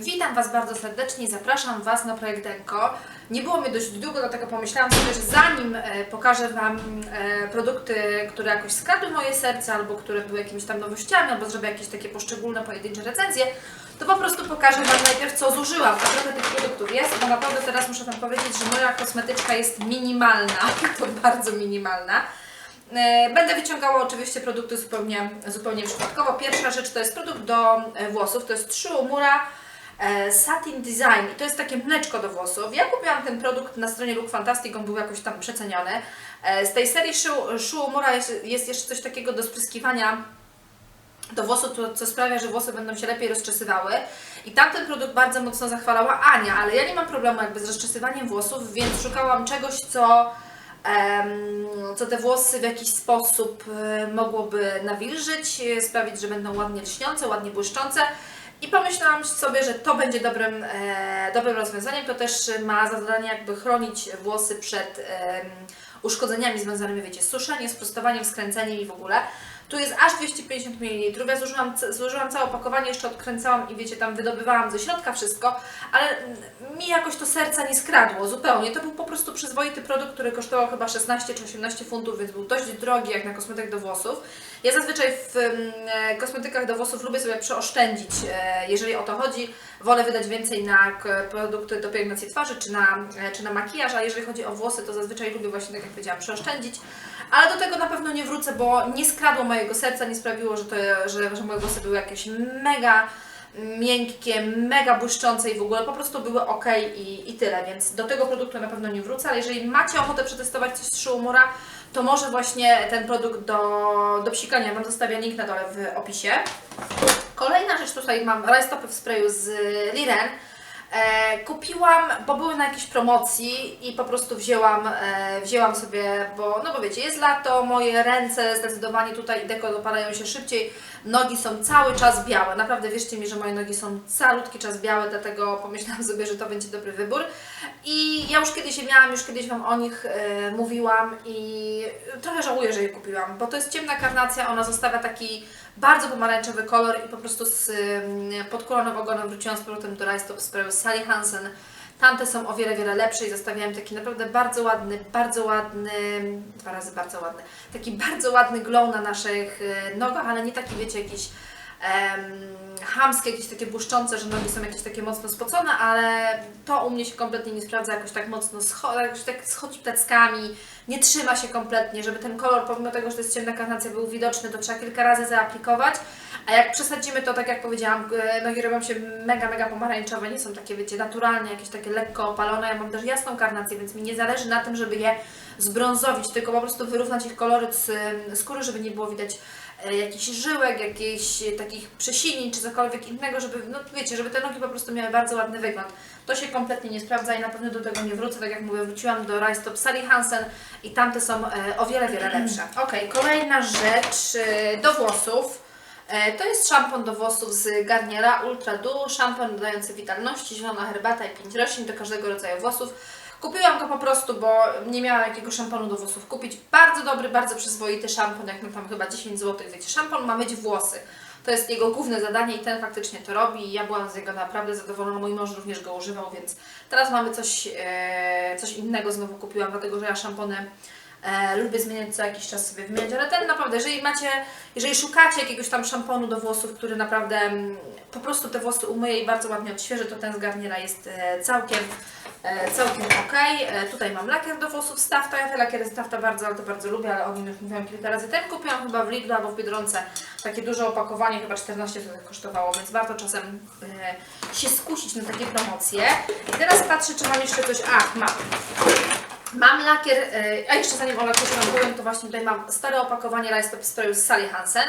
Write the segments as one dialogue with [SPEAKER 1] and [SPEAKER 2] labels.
[SPEAKER 1] Witam Was bardzo serdecznie i zapraszam Was na projekt Denko. Nie było mnie dość długo, dlatego pomyślałam sobie, że zanim e, pokażę Wam e, produkty, które jakoś skradły moje serce, albo które były jakimiś tam nowościami, albo zrobię jakieś takie poszczególne pojedyncze recenzje, to po prostu pokażę Wam najpierw, co zużyłam. A trochę tych produktów jest, bo naprawdę teraz muszę Wam powiedzieć, że moja kosmetyczka jest minimalna, to bardzo minimalna. E, Będę wyciągała oczywiście produkty zupełnie, zupełnie przypadkowo. Pierwsza rzecz to jest produkt do włosów, to jest Trzy Umura Satin Design i to jest takie mleczko do włosów. Ja kupiłam ten produkt na stronie Look Fantastic, on był jakoś tam przeceniony. E, Z tej serii Shu Shu Umura jest, jeszcze coś takiego do spryskiwania do włosów, co sprawia, że włosy będą się lepiej rozczesywały. I tamten produkt bardzo mocno zachwalała Ania, ale ja nie mam problemu jakby z rozczesywaniem włosów, więc szukałam czegoś, co, co te włosy w jakiś sposób e, mogłoby nawilżyć, e, sprawić, że będą ładnie lśniące, ładnie błyszczące. I pomyślałam sobie, że to będzie dobrym, e, dobrym rozwiązaniem. To też ma za zadanie jakby chronić włosy przed em, uszkodzeniami związanymi, wiecie, z suszeniem, z prostowaniem, skręceniem i w ogóle. Tu jest aż 250 ml. Ja zużyłam, zużyłam całe opakowanie, jeszcze odkręcałam i wiecie, tam wydobywałam ze środka wszystko, ale mi jakoś to serca nie skradło zupełnie. To był po prostu przyzwoity produkt, który kosztował chyba 16 czy 18 funtów, więc był dość drogi jak na kosmetyk do włosów. Ja zazwyczaj w mm, e, kosmetykach do włosów lubię sobie przeoszczędzić, e, jeżeli o to chodzi. Wolę wydać więcej na produkty do pielęgnacji twarzy czy na, e, czy na makijaż, a jeżeli chodzi o włosy, to zazwyczaj lubię właśnie, tak jak powiedziałam, przeoszczędzić. Ale do tego na pewno nie wrócę, bo nie skradło mojego serca, nie sprawiło, że, to, że, że moje włosy były jakieś mega miękkie, mega błyszczące i w ogóle po prostu były ok i, i tyle, więc do tego produktu na pewno nie wrócę, ale jeżeli macie ochotę przetestować coś z Szuumura, to może właśnie ten produkt do, do psikania, Wam zostawię link na dole w opisie. Kolejna rzecz tutaj mam rajstopy w sprayu z Liren. E, kupiłam, bo były na jakiejś promocji i po prostu wzięłam, e, wzięłam sobie, bo no bo wiecie, jest lato, moje ręce zdecydowanie tutaj deko dopalają się szybciej, nogi są cały czas białe, naprawdę wierzcie mi, że moje nogi są calutki czas białe, dlatego pomyślałam sobie, że to będzie dobry wybór. I ja już kiedyś je miałam, już kiedyś Wam o nich e, mówiłam i trochę żałuję, że je kupiłam, bo to jest ciemna karnacja, ona zostawia taki bardzo pomarańczowy kolor i po prostu z ym, podkulonym ogonem wróciłam z powrotem do Rajstop Sprayu Sally Hansen. Tamte są o wiele, wiele lepsze i zostawiałam taki naprawdę bardzo ładny, bardzo ładny, dwa razy bardzo ładny, taki bardzo ładny glow na naszych y, nogach, ale nie taki, wiecie, jakiś chamskie, jakieś takie błyszczące, że nogi są jakieś takie mocno spocone, ale to u mnie się kompletnie nie sprawdza, jakoś tak mocno scho- jakoś tak schodzi pleckami, nie trzyma się kompletnie, żeby ten kolor, pomimo tego, że to jest ciemna karnacja, był widoczny, to trzeba kilka razy zaaplikować, a jak przesadzimy to, tak jak powiedziałam, nogi robią się mega, mega pomarańczowe, nie są takie, wiecie, naturalnie, jakieś takie lekko opalone, ja mam też jasną karnację, więc mi nie zależy na tym, żeby je zbrązowić, tylko po prostu wyrównać ich kolory z e, skóry, żeby nie było widać e, jakichś żyłek, jakichś takich przesilin czy cokolwiek innego, żeby, no wiecie, żeby te nogi po prostu miały bardzo ładny wygląd. To się kompletnie nie sprawdza i na pewno do tego nie wrócę, tak jak mówię, wróciłam do Rajstop Sally Hansen i tamte są e, o wiele, wiele lepsze. Ok, kolejna rzecz e, do włosów. E, To jest szampon do włosów z Garniera Ultra Duo, szampon dodający witalności, zielona herbata i pięć roślin do każdego rodzaju włosów. Kupiłam go po prostu, bo nie miałam jakiego szamponu do włosów kupić. Bardzo dobry, bardzo przyzwoity szampon, jak na tam chyba 10 zł. Wiecie, szampon ma myć włosy. To jest jego główne zadanie i ten faktycznie to robi. Ja byłam z niego naprawdę zadowolona. Mój mąż również go używał, więc teraz mamy coś, e, coś innego znowu kupiłam, dlatego że ja szampony E, lubię zmieniać co jakiś czas sobie wymieniać, ale ten naprawdę, jeżeli macie, jeżeli szukacie jakiegoś tam szamponu do włosów, który naprawdę mm, po prostu te włosy umyje i bardzo ładnie odświeży, to ten z Garniera jest e, całkiem, e, całkiem ok. E, tutaj mam lakier do włosów z Tafta, ja te lakiery z Tafta bardzo, ale to bardzo lubię, ale o nim już mówiłam kilka razy. Ten kupiłam chyba w Lidlu albo w Biedronce, takie duże opakowanie, chyba 14 zł kosztowało, więc warto czasem e, się skusić na takie promocje. I teraz patrzę, czy mam jeszcze coś, a mam. Mam lakier, e, a jeszcze zanim o lakierze Wam powiem, to właśnie tutaj mam stare opakowanie Rajstop Sprayu z Sally Hansen.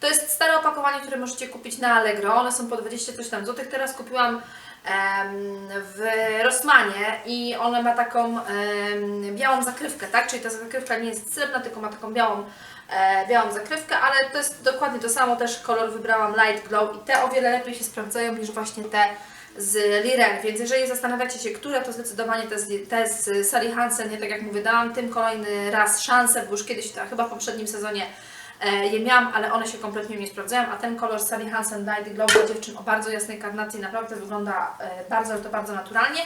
[SPEAKER 1] To jest stare opakowanie, które możecie kupić na Allegro, one są po 20 coś tam złotych. Teraz kupiłam w Rossmanie i ona ma taką białą zakrywkę, tak? Czyli ta zakrywka nie jest srebrna, tylko ma taką białą, e, białą zakrywkę, ale to jest dokładnie to samo, też kolor wybrałam Light Glow i te o wiele lepiej się sprawdzają niż właśnie te z Liren, więc jeżeli zastanawiacie się, które to zdecydowanie te z, te z Sally Hansen, nie tak jak mówię, dałam tym kolejny raz szansę, bo już kiedyś, to chyba w poprzednim sezonie je miałam, ale one się kompletnie nie sprawdzają, a ten kolor Sally Hansen Night Glow dla dziewczyn o bardzo jasnej karnacji naprawdę wygląda e, bardzo, to bardzo naturalnie.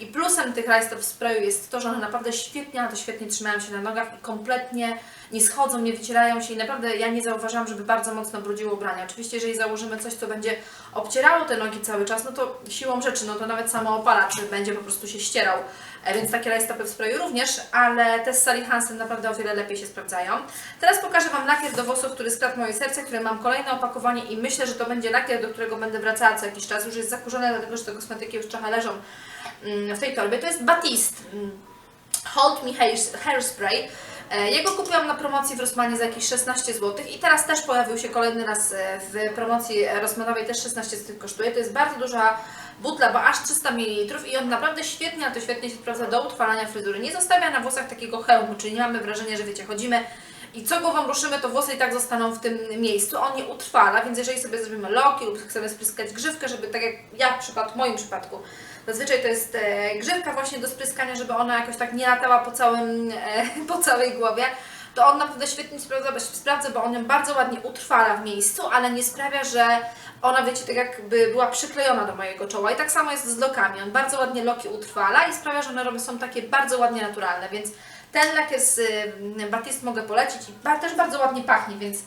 [SPEAKER 1] I plusem tych Rise Stop Sprayu jest to, że one naprawdę świetnie, ale to świetnie trzymają się na nogach i kompletnie nie schodzą, nie wycierają się i naprawdę ja nie zauważyłam, żeby bardzo mocno brudziło ubrania. Oczywiście, jeżeli założymy coś, co będzie obcierało te nogi cały czas, no to siłą rzeczy, no to nawet samo opalacz będzie po prostu się ścierał. E, Więc takie rajstopy w sprayu również, ale te z Sally Hansen naprawdę o wiele lepiej się sprawdzają. Teraz pokażę Wam lakier do włosów, który skradł moje serce, który mam kolejne opakowanie i myślę, że to będzie lakier, do którego będę wracała co jakiś czas. Już jest zakurzone, dlatego że te kosmetyki już trochę leżą mm, w tej torbie. To jest Batiste. mm, Hold Me Hair, Hairspray. E, Jego kupiłam na promocji w Rossmanie za jakieś 16 zł i teraz też pojawił się kolejny raz e, w promocji Rossmanowej, też 16 zł kosztuje. To jest bardzo duża butla, bo aż 300 ml i on naprawdę świetnie, ale to świetnie się sprawdza do utrwalania fryzury. Nie zostawia na włosach takiego hełmu, czyli nie mamy wrażenia, że wiecie, chodzimy i co głową ruszymy, to włosy i tak zostaną w tym miejscu. On nie utrwala, więc jeżeli sobie zrobimy loki lub chcemy spryskać grzywkę, żeby tak jak ja w, przypadku, w moim przypadku, zazwyczaj to jest e, grzywka właśnie do spryskania, żeby ona jakoś tak nie latała po, całym, e, po całej głowie, to on naprawdę świetnie sprawdza, sprawdza, bo on ją bardzo ładnie utrwala w miejscu, ale nie sprawia, że ona, wiecie, tak jakby była przyklejona do mojego czoła. I tak samo jest z lokami. On bardzo ładnie loki utrwala i sprawia, że one są takie bardzo ładnie naturalne, więc ten lakier z y, Batiste mogę polecić i też bardzo ładnie pachnie, więc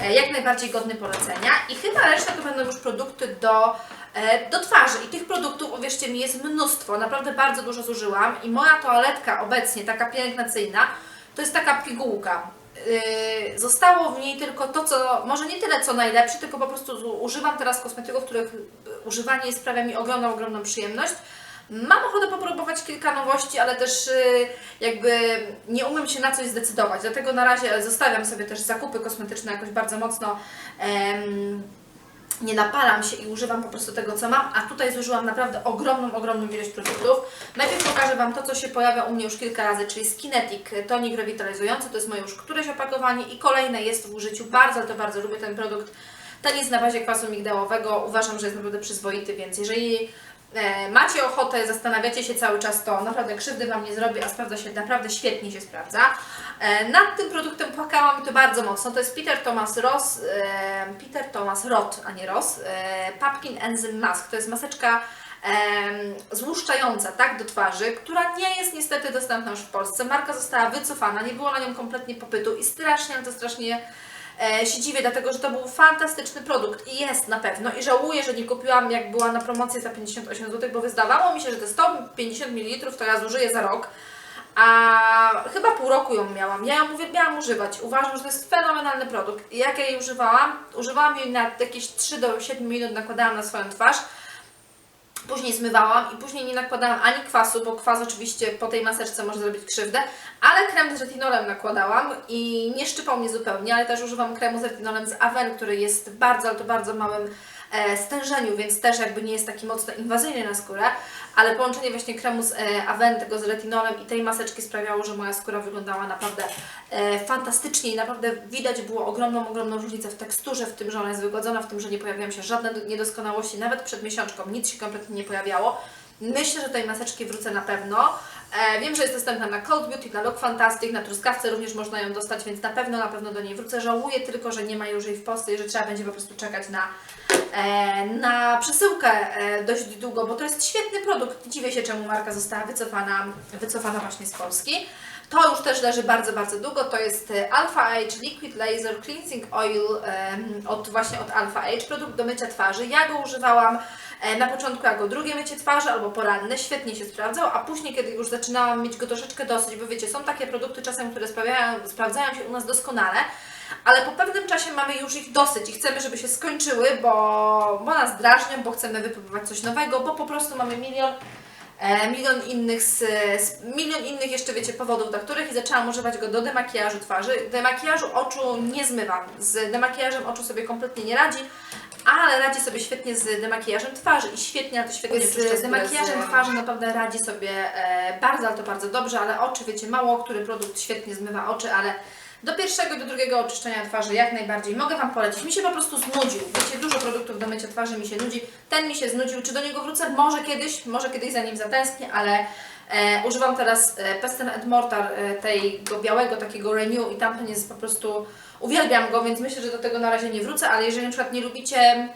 [SPEAKER 1] e, jak najbardziej godny polecenia. I chyba reszta to będą już produkty do, e, do twarzy. I tych produktów, uwierzcie mi, jest mnóstwo. Naprawdę bardzo dużo zużyłam. I moja toaletka obecnie, taka pielęgnacyjna, to jest taka pigułka. Yy, zostało w niej tylko to, co może nie tyle co najlepsze, tylko po prostu używam teraz kosmetyków, których używanie sprawia mi ogromną, ogromną przyjemność. Mam ochotę popróbować kilka nowości, ale też yy, jakby nie umiem się na coś zdecydować. Dlatego na razie zostawiam sobie też zakupy kosmetyczne jakoś bardzo mocno. em, nie napalam się i używam po prostu tego, co mam, a tutaj zużyłam naprawdę ogromną, ogromną ilość produktów. Najpierw pokażę Wam to, co się pojawia u mnie już kilka razy, czyli Skinetic tonik rewitalizujący, to jest moje już któreś opakowanie i kolejne jest w użyciu, bardzo, to bardzo lubię ten produkt. Ten jest na bazie kwasu migdałowego, uważam, że jest naprawdę przyzwoity, więc jeżeli macie ochotę, zastanawiacie się cały czas, to naprawdę krzywdy Wam nie zrobi, a sprawdza się, naprawdę świetnie się sprawdza. E, nad tym produktem płakałam to bardzo mocno. To jest Peter Thomas Ross, e, Peter Thomas Roth, a nie Ross, e, Pumpkin Enzyme Mask. To jest maseczka złuszczająca, tak, do twarzy, która nie jest niestety dostępna już w Polsce. Marka została wycofana, nie było na nią kompletnie popytu i strasznie, ale to strasznie e, się dziwię, dlatego że to był fantastyczny produkt i jest na pewno. I żałuję, że nie kupiłam jak była na promocji za 58 zł, bo wydawało mi się, że te 150 ml to ja zużyję za rok. A chyba pół roku ją miałam. Ja ją uwielbiałam używać. Uważam, że to jest fenomenalny produkt. I jak ja jej używałam? Używałam jej na jakieś 3 do 7 minut, nakładałam na swoją twarz. Później zmywałam i później nie nakładałam ani kwasu, bo kwas oczywiście po tej maseczce może zrobić krzywdę, ale krem z retinolem nakładałam i nie szczypał mnie zupełnie, ale też używam kremu z retinolem z Aven, który jest bardzo, ale to bardzo małym stężeniu, więc też jakby nie jest taki mocno inwazyjny na skórę, ale połączenie właśnie kremu z e, Aven, tego z retinolem i tej maseczki sprawiało, że moja skóra wyglądała naprawdę e, fantastycznie i naprawdę widać było ogromną, ogromną różnicę w teksturze, w tym, że ona jest wygładzona, w tym, że nie pojawiają się żadne do- niedoskonałości, nawet przed miesiączką nic się kompletnie nie pojawiało. Myślę, że tej maseczki wrócę na pewno. E, wiem, że jest dostępna na Cold Beauty, na Look Fantastic, na Truskawce również można ją dostać, więc na pewno, na pewno do niej wrócę. Żałuję tylko, że nie ma już jej w Polsce i że trzeba będzie po prostu czekać na, e, na przesyłkę e, dość długo, bo to jest świetny produkt. Dziwię się, czemu marka została wycofana, wycofana właśnie z Polski. To już też leży bardzo, bardzo długo. To jest Alpha Age Liquid Laser Cleansing Oil od właśnie od Alpha Age, produkt do mycia twarzy. Ja go używałam na początku jako drugie mycie twarzy albo poranne, świetnie się sprawdzał, a później, kiedy już zaczynałam mieć go troszeczkę dosyć, bo wiecie, są takie produkty czasem, które sprawiają, sprawdzają się u nas doskonale, ale po pewnym czasie mamy już ich dosyć i chcemy, żeby się skończyły, bo, bo nas drażnią, bo chcemy wypróbować coś nowego, bo po prostu mamy milion e, milion innych, z, milion innych jeszcze wiecie powodów, dla których i zaczęłam używać go do demakijażu twarzy. Demakijażu oczu nie zmywam, z demakijażem oczu sobie kompletnie nie radzi, ale radzi sobie świetnie z demakijażem twarzy i świetnie, a to świetnie z demakijażem twarzy naprawdę radzi sobie e, bardzo, ale to bardzo dobrze, ale oczy wiecie, mało który produkt świetnie zmywa oczy, ale do pierwszego i do drugiego oczyszczenia twarzy jak najbardziej mogę Wam polecić. Mi się po prostu znudził. Wiecie, dużo produktów do mycia twarzy mi się nudzi. Ten mi się znudził. Czy do niego wrócę? Może kiedyś, może kiedyś za nim zatęsknię, ale e, używam teraz e, Pestle and Mortar e, tego białego takiego Renew i tamten jest po prostu Uwielbiam go, więc myślę, że do tego na razie nie wrócę, ale jeżeli na przykład nie lubicie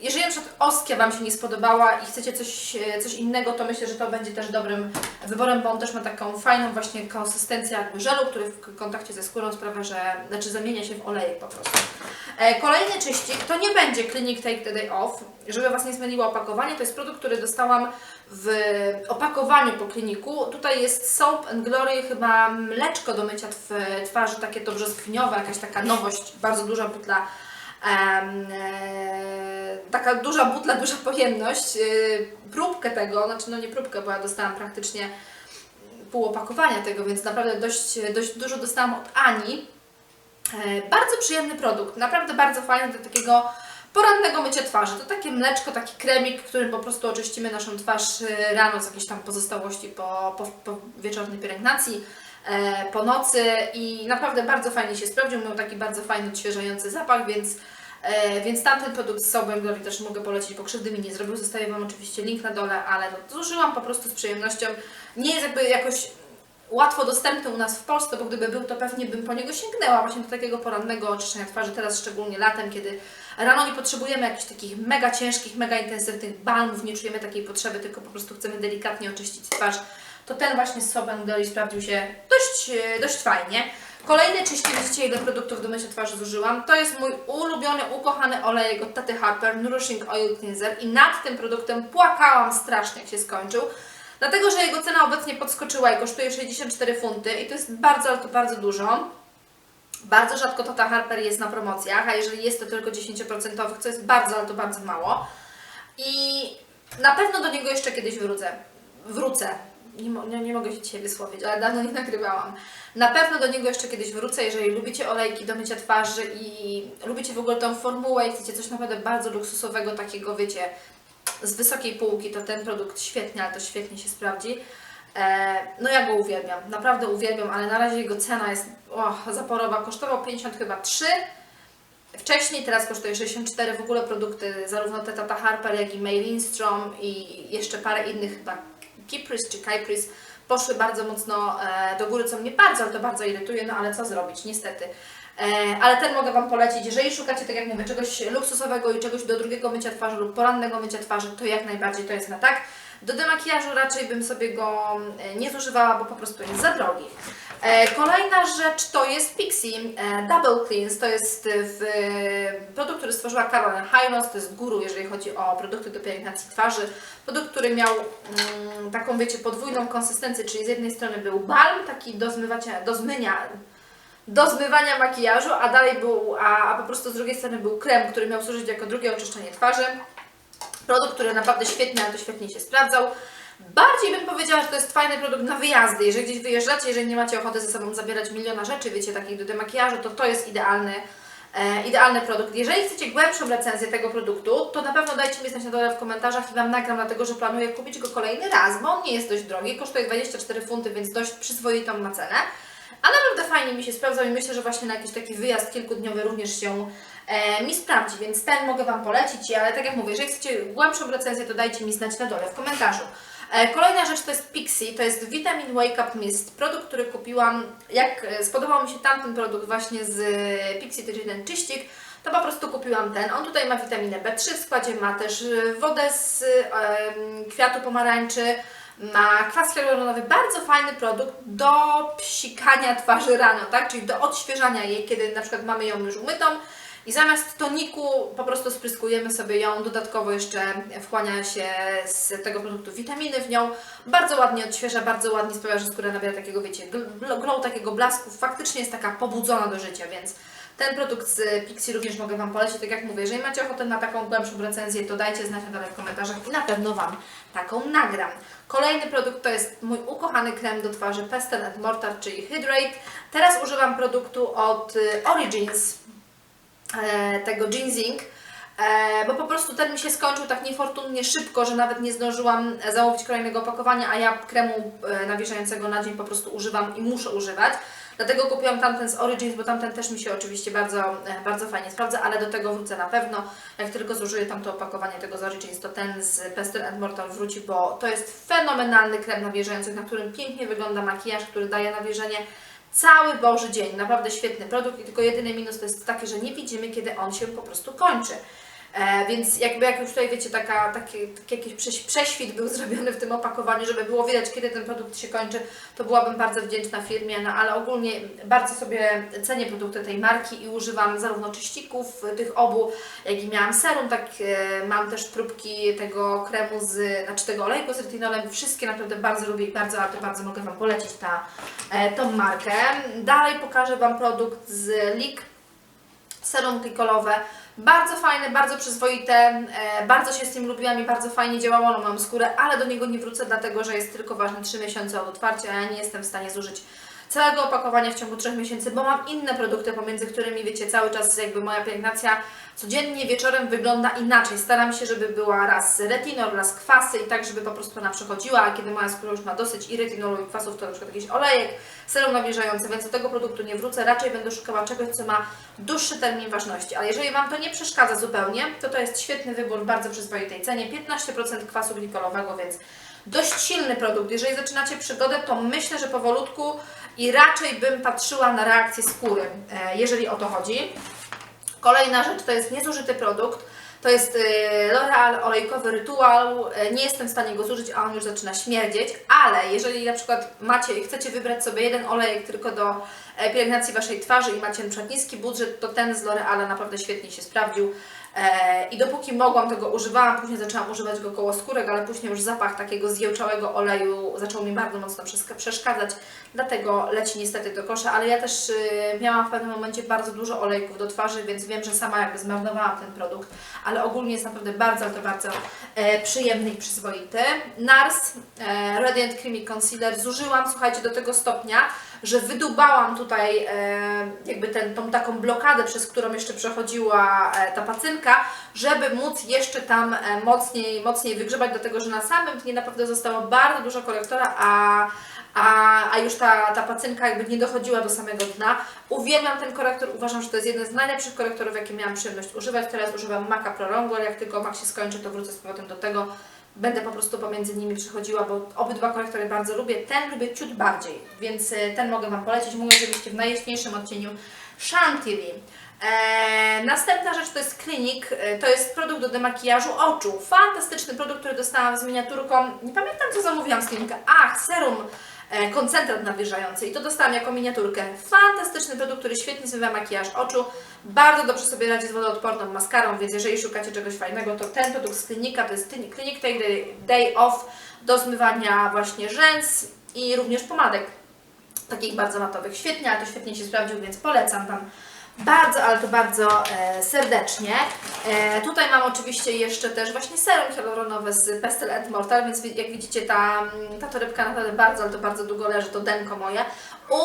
[SPEAKER 1] jeżeli na przykład oskia Wam się nie spodobała i chcecie coś, e, coś innego, to myślę, że to będzie też dobrym wyborem, bo on też ma taką fajną właśnie konsystencję jakby żelu, który w kontakcie ze skórą sprawia, że znaczy zamienia się w olejek po prostu. E, kolejny czyścik to nie będzie Clinic Take the Day Off, żeby Was nie zmyliło opakowanie, to jest produkt, który dostałam w opakowaniu po kliniku. Tutaj jest Soap and Glory, chyba mleczko do mycia tw- twarzy, takie to brzoskwiniowe, jakaś taka nowość, bardzo duża butla taka duża butla, duża pojemność, e, próbkę tego, znaczy no nie próbkę, bo ja dostałam praktycznie pół opakowania tego, więc naprawdę dość, dość dużo dostałam od Ani. E, bardzo przyjemny produkt, naprawdę bardzo fajny do takiego porannego mycia twarzy. To takie mleczko, taki kremik, którym po prostu oczyścimy naszą twarz e, rano z jakichś tam pozostałości po, po, po wieczornej pielęgnacji, e, po nocy i naprawdę bardzo fajnie się sprawdził. Miał taki bardzo fajny, odświeżający zapach, więc E, więc tamten produkt z Soap Glory też mogę polecić, bo krzywdy mi nie zrobił. Zostawię Wam oczywiście link na dole, ale no, zużyłam po prostu z przyjemnością. Nie jest jakby jakoś łatwo dostępny u nas w Polsce, bo gdyby był, to pewnie bym po niego sięgnęła właśnie do takiego porannego oczyszczenia twarzy, teraz szczególnie latem, kiedy rano nie potrzebujemy jakichś takich mega ciężkich, mega intensywnych balmów, nie czujemy takiej potrzeby, tylko po prostu chcemy delikatnie oczyścić twarz, to ten właśnie z Soap sprawdził się dość, e, dość fajnie. Kolejny czyścik, widzicie ile produktów do mycia twarzy zużyłam. To jest mój ulubiony, ukochany olejek od Taty Harper, Nourishing Oil Cleanser i nad tym produktem płakałam strasznie jak się skończył. Dlatego, że jego cena obecnie podskoczyła i kosztuje 64 funty i to jest bardzo, ale to bardzo dużo. Bardzo rzadko Tata Harper jest na promocjach, a jeżeli jest to tylko 10%, co jest bardzo, ale to bardzo mało. I na pewno do niego jeszcze kiedyś wrócę. Wrócę. Nie, nie, nie mogę się dzisiaj wysłowić, ale dawno nie nagrywałam. Na pewno do niego jeszcze kiedyś wrócę, jeżeli lubicie olejki do mycia twarzy i lubicie w ogóle tą formułę i chcecie coś naprawdę bardzo luksusowego, takiego wiecie, z wysokiej półki, to ten produkt świetnie, ale to świetnie się sprawdzi. E, no ja go uwielbiam, naprawdę uwielbiam, ale na razie jego cena jest o, zaporowa. Kosztował 50 chyba 3 wcześniej, teraz kosztuje 64 w ogóle produkty zarówno te Tata Harper, jak i May Lindstrom i jeszcze parę innych chyba Kipris czy Kypris poszły bardzo mocno e, do góry, co mnie bardzo, to bardzo irytuje, no ale co zrobić, niestety. E, ale ten mogę Wam polecić, jeżeli szukacie, tak jak mówię, czegoś luksusowego i czegoś do drugiego mycia twarzy lub porannego mycia twarzy, to jak najbardziej to jest na tak. Do demakijażu raczej bym sobie go e, nie zużywała, bo po prostu jest za drogi. E, Kolejna rzecz to jest Pixie e, Double Cleanse. To jest produkt, który stworzyła Caroline Hyros. To jest guru, jeżeli chodzi o produkty do pielęgnacji twarzy. Produkt, który miał mm, taką, wiecie, podwójną konsystencję, czyli z jednej strony był balm, taki do do zmynia, do zmywania makijażu, a dalej był, a, a po prostu z drugiej strony był krem, który miał służyć jako drugie oczyszczenie twarzy. Produkt, który naprawdę świetnie, ale to świetnie się sprawdzał. Bardziej bym powiedziała, że to jest fajny produkt na wyjazdy. Jeżeli gdzieś wyjeżdżacie, jeżeli nie macie ochoty ze sobą zabierać miliona rzeczy, wiecie, takich do demakijażu, to to jest idealny, e, idealny produkt. Jeżeli chcecie głębszą recenzję tego produktu, to na pewno dajcie mi znać na dole w komentarzach i Wam nagram, dlatego że planuję kupić go kolejny raz, bo on nie jest dość drogi, kosztuje 24 funty, więc dość przyzwoitą ma cenę. A naprawdę fajnie mi się sprawdzał i myślę, że właśnie na jakiś taki wyjazd kilkudniowy również się mi sprawdzi, więc ten mogę Wam polecić, ale tak jak mówię, jeżeli chcecie głębszą recenzję, to dajcie mi znać na dole w komentarzu. E, kolejna rzecz to jest Pixie, to jest Vitamin Wake Up Mist, produkt, który kupiłam, jak e, spodobał mi się tamten produkt właśnie z e, Pixie, to ten czyścik, to po prostu kupiłam ten. On tutaj ma witaminę B3 w składzie, ma też e, wodę z e, kwiatu pomarańczy, ma kwas hialuronowy, bardzo fajny produkt do psikania twarzy rano, tak? Czyli do odświeżania jej, kiedy na przykład mamy ją już umytą i zamiast toniku po prostu spryskujemy sobie ją, dodatkowo jeszcze wchłania się z tego produktu witaminy w nią. Bardzo ładnie odświeża, bardzo ładnie sprawia, że skóra nabiera takiego, wiecie, gl- glow, takiego blasku. Faktycznie jest taka pobudzona do życia, więc ten produkt z Pixie również mogę Wam polecić. Tak jak mówię, jeżeli macie ochotę na taką głębszą recenzję, to dajcie znać na dole w komentarzach i na pewno Wam taką nagram. Kolejny produkt to jest mój ukochany krem do twarzy Pestle and Mortar, czyli Hydrate. Teraz używam produktu od y, Origins, tego Ginseng, e, bo po prostu ten mi się skończył tak niefortunnie szybko, że nawet nie zdążyłam e, zamówić kolejnego opakowania, a ja kremu e, nawilżającego na dzień po prostu używam i muszę używać. Dlatego kupiłam tamten z Origins, bo tamten też mi się oczywiście bardzo, e, bardzo fajnie sprawdza, ale do tego wrócę na pewno. Jak tylko zużyję tamto opakowanie tego z Origins, to ten z Pestle and Mortal wróci, bo to jest fenomenalny krem nawilżający, na którym pięknie wygląda makijaż, który daje nawilżenie cały Boży dzień. Naprawdę świetny produkt i tylko jedyny minus to jest taki, że nie widzimy, kiedy on się po prostu kończy. E, więc jakby jak już tutaj wiecie, taka, taki, taki jakiś prześ- prześwit był zrobiony w tym opakowaniu, żeby było widać, kiedy ten produkt się kończy, to byłabym bardzo wdzięczna firmie, no ale ogólnie bardzo sobie cenię produkty tej marki i używam zarówno czyścików e, tych obu, jak i miałam serum, tak e, mam też próbki tego kremu z, znaczy tego olejku z retinolem, wszystkie naprawdę bardzo lubię i bardzo, bardzo, bardzo mogę Wam polecić ta, e, tą markę. Dalej pokażę Wam produkt z Leak, serum glikolowe. Bardzo fajne, bardzo przyzwoite, e, bardzo się z nim lubiłam i bardzo fajnie działało na moją skórę, ale do niego nie wrócę, dlatego że jest tylko ważne 3 miesiące od otwarcia, a ja nie jestem w stanie zużyć całego opakowania w ciągu 3 miesięcy, bo mam inne produkty, pomiędzy którymi, wiecie, cały czas jakby moja pielęgnacja codziennie wieczorem wygląda inaczej. Staram się, żeby była raz retinol, raz kwasy i tak, żeby po prostu ona przechodziła, a kiedy moja skóra już ma dosyć i retinolu i kwasów, to na przykład jakiś olejek, serum nawilżający, więc do tego produktu nie wrócę. Raczej będę szukała czegoś, co ma dłuższy termin ważności. Ale jeżeli Wam to nie przeszkadza zupełnie, to to jest świetny wybór w bardzo przyzwoitej cenie. 15% kwasu glikolowego, więc dość silny produkt. Jeżeli zaczynacie przygodę, to myślę, że powolutku i raczej bym patrzyła na reakcję skóry, e, jeżeli o to chodzi. Kolejna rzecz to jest niezużyty produkt. To jest y, L'Oreal olejkowy rytuał. Y, Nie jestem w stanie go zużyć, a on już zaczyna śmierdzieć, ale jeżeli na przykład macie i chcecie wybrać sobie jeden olejek tylko do e, pielęgnacji Waszej twarzy i macie na niski budżet, to ten z L'Oreala naprawdę świetnie się sprawdził. E, I dopóki mogłam, tego używałam, później zaczęłam używać go koło skórek, ale później już zapach takiego zjełczałego oleju zaczął mi bardzo mocno przeszka- przeszkadzać, dlatego leci niestety do kosza, ale ja też y, miałam w pewnym momencie bardzo dużo olejków do twarzy, więc wiem, że sama jakby zmarnowałam ten produkt, ale ogólnie jest naprawdę bardzo, to bardzo e, przyjemny i przyzwoity. NARS e, Radiant Creamy Concealer zużyłam, słuchajcie, do tego stopnia, że wydubałam tutaj e, jakby ten, tą taką blokadę, przez którą jeszcze przechodziła e, ta pacynka, żeby móc jeszcze tam e, mocniej, mocniej wygrzebać, dlatego że na samym dnie naprawdę zostało bardzo dużo korektora, a, a, a już ta, ta pacynka jakby nie dochodziła do samego dna. Uwielbiam ten korektor, uważam, że to jest jeden z najlepszych korektorów, jakie miałam przyjemność używać. Teraz używam Maca Pro Longwear, jak tylko Mac się skończy, to wrócę z powrotem do tego. Będę po prostu pomiędzy nimi przechodziła, bo obydwa korektory bardzo lubię. Ten lubię ciut bardziej, więc e, ten mogę Wam polecić. Mówię oczywiście w najjaśniejszym odcieniu Chantilly. Eee, następna rzecz to jest klinik, e, to jest produkt do demakijażu oczu. Fantastyczny produkt, który dostałam z miniaturką. Nie pamiętam co zamówiłam z klinika. Ach, serum koncentrat nawilżający i to dostałam jako miniaturkę. Fantastyczny produkt, który świetnie zmywa makijaż oczu. Bardzo dobrze sobie radzi z wodoodporną maskarą, więc jeżeli szukacie czegoś fajnego, to ten produkt z klinika to jest Clinic Take Day, Day Off do zmywania właśnie rzęs i również pomadek takich bardzo matowych. Świetnie, ale to świetnie się sprawdził, więc polecam Wam bardzo, ale to bardzo e, serdecznie. E, tutaj mam oczywiście jeszcze też właśnie serum hialuronowe z Pestel and Mortar, więc wi- jak widzicie ta, mm, ta torebka naprawdę bardzo, ale to bardzo długo leży, to denko moje.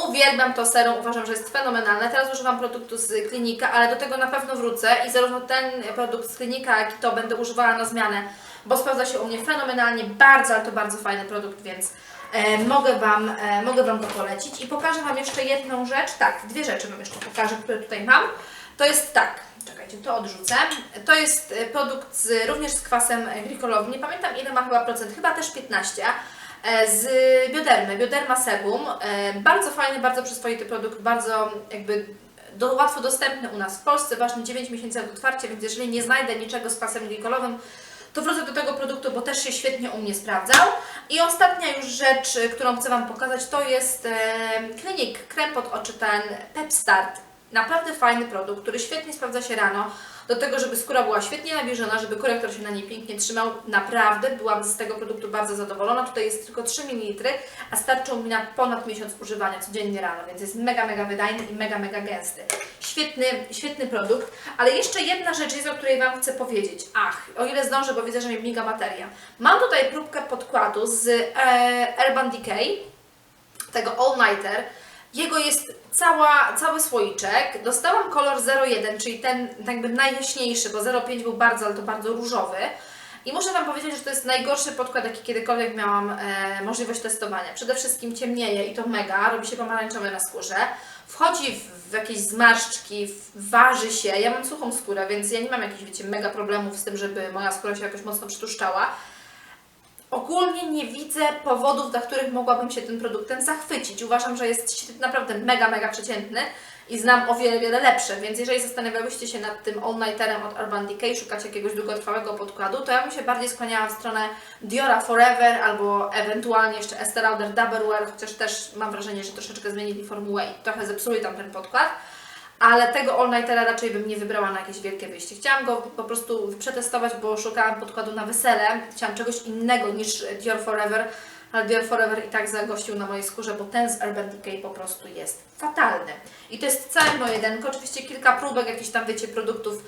[SPEAKER 1] Uwielbiam to serum, uważam, że jest fenomenalne. Teraz używam produktu z klinika, ale do tego na pewno wrócę i zarówno ten produkt z klinika, jak i to będę używała na zmianę, bo sprawdza się u mnie fenomenalnie, bardzo, ale to bardzo fajny produkt, więc mogę, Wam, e, mogę Wam go polecić. I pokażę Wam jeszcze jedną rzecz, tak, dwie rzeczy Wam jeszcze pokażę, które tutaj mam. To jest tak, czekajcie, to odrzucę. To jest e, produkt z, również z kwasem e, glikolowym, nie pamiętam ile ma chyba procent, chyba też 15 e, z Biodermy, Bioderma Sebum. E, Bardzo fajny, bardzo przyzwoity produkt, bardzo jakby do, łatwo dostępny u nas w Polsce, ważny 9 miesięcy od otwarcia, więc jeżeli nie znajdę niczego z kwasem glikolowym, to wrócę do tego produktu, bo też się świetnie u mnie sprawdzał. I ostatnia już rzecz, y, którą chcę Wam pokazać, to jest e, klinik, krem pod oczy ten Pep Start. Naprawdę fajny produkt, który świetnie sprawdza się rano, do tego, żeby skóra była świetnie nawilżona, żeby korektor się na niej pięknie trzymał. Naprawdę byłam z tego produktu bardzo zadowolona. Tutaj jest tylko 3 ml, a starczył mi na ponad miesiąc używania codziennie rano, więc jest mega, mega wydajny i mega, mega gęsty. Świetny, świetny produkt, ale jeszcze jedna rzecz jest, o której Wam chcę powiedzieć. Ach, o ile zdążę, bo widzę, że mi miga bateria. Mam tutaj próbkę podkładu z e, Urban Decay, tego All Nighter. Jego jest cała, cały słoiczek. Dostałam kolor 01, czyli ten jakby najjaśniejszy, bo 05 był bardzo, ale to bardzo różowy. I muszę Wam powiedzieć, że to jest najgorszy podkład, jaki kiedykolwiek miałam e, możliwość testowania. Przede wszystkim ciemnieje i to mega, robi się pomarańczowy na skórze. Wchodzi w, w jakieś zmarszczki, w, waży się. Ja mam suchą skórę, więc ja nie mam jakichś, wiecie, mega problemów z tym, żeby moja skóra się jakoś mocno przytłuszczała ogólnie nie widzę powodów, dla których mogłabym się tym produktem zachwycić. Uważam, że jest naprawdę mega, mega przeciętny i znam o wiele, wiele lepsze, więc jeżeli zastanawiałyście się nad tym all-nighterem od Urban Decay, szukać jakiegoś długotrwałego podkładu, to ja bym się bardziej skłaniała w stronę Diora Forever albo ewentualnie jeszcze Estee Lauder Double Wear, chociaż też mam wrażenie, że troszeczkę zmienili formułę i trochę zepsuli tam ten podkład. Ale tego all-nightera raczej bym nie wybrała na jakieś wielkie wyjście. Chciałam go po prostu przetestować, bo szukałam podkładu na wesele. Chciałam czegoś innego niż Dior Forever, ale Dior Forever i tak zagościł na mojej skórze, bo ten z Urban Decay po prostu jest fatalny. I to jest całe moje denko. Oczywiście kilka próbek jakichś tam, wiecie, produktów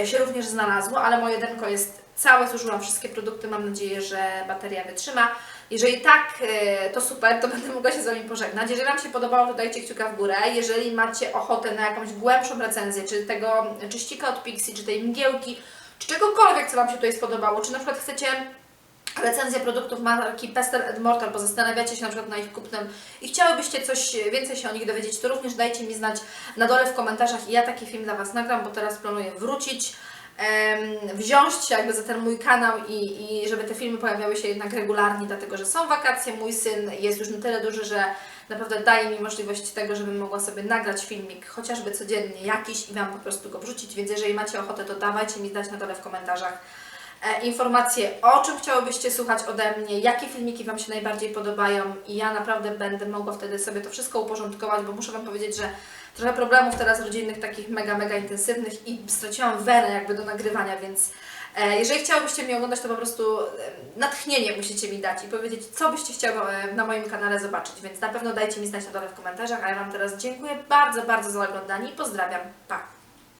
[SPEAKER 1] e, się również znalazło, ale moje denko jest całe, zużyłam wszystkie produkty, mam nadzieję, że bateria wytrzyma. Jeżeli tak, e, to super, to będę mogła się z Wami pożegnać. Jeżeli Wam się podobało, to dajcie kciuka w górę. Jeżeli macie ochotę na jakąś głębszą recenzję, czy tego czyścika od Pixie, czy tej mgiełki, czy czegokolwiek, co Wam się tutaj spodobało, czy na przykład chcecie recenzję produktów marki Pestel Mortar, bo zastanawiacie się na przykład na ich kupnem i chciałybyście coś więcej się o nich dowiedzieć, to również dajcie mi znać na dole w komentarzach i ja taki film dla Was nagram, bo teraz planuję wrócić, wziąć się jakby za ten mój kanał i, i żeby te filmy pojawiały się jednak regularnie, dlatego że są wakacje, mój syn jest już na tyle duży, że naprawdę daje mi możliwość tego, żebym mogła sobie nagrać filmik chociażby codziennie jakiś i Wam po prostu go wrzucić, więc jeżeli macie ochotę, to dawajcie mi znać na dole w komentarzach. E, informacje, o czym chciałybyście słuchać ode mnie, jakie filmiki Wam się najbardziej podobają i ja naprawdę będę mogła wtedy sobie to wszystko uporządkować, bo muszę Wam powiedzieć, że trochę problemów teraz rodzinnych, takich mega, mega intensywnych i straciłam wenę jakby do nagrywania, więc e, jeżeli chciałybyście mnie oglądać, to po prostu e, natchnienie musicie mi dać i powiedzieć, co byście chciały e, na moim kanale zobaczyć, więc na pewno dajcie mi znać na dole w komentarzach, a ja Wam teraz dziękuję bardzo, bardzo za oglądanie i pozdrawiam. Pa!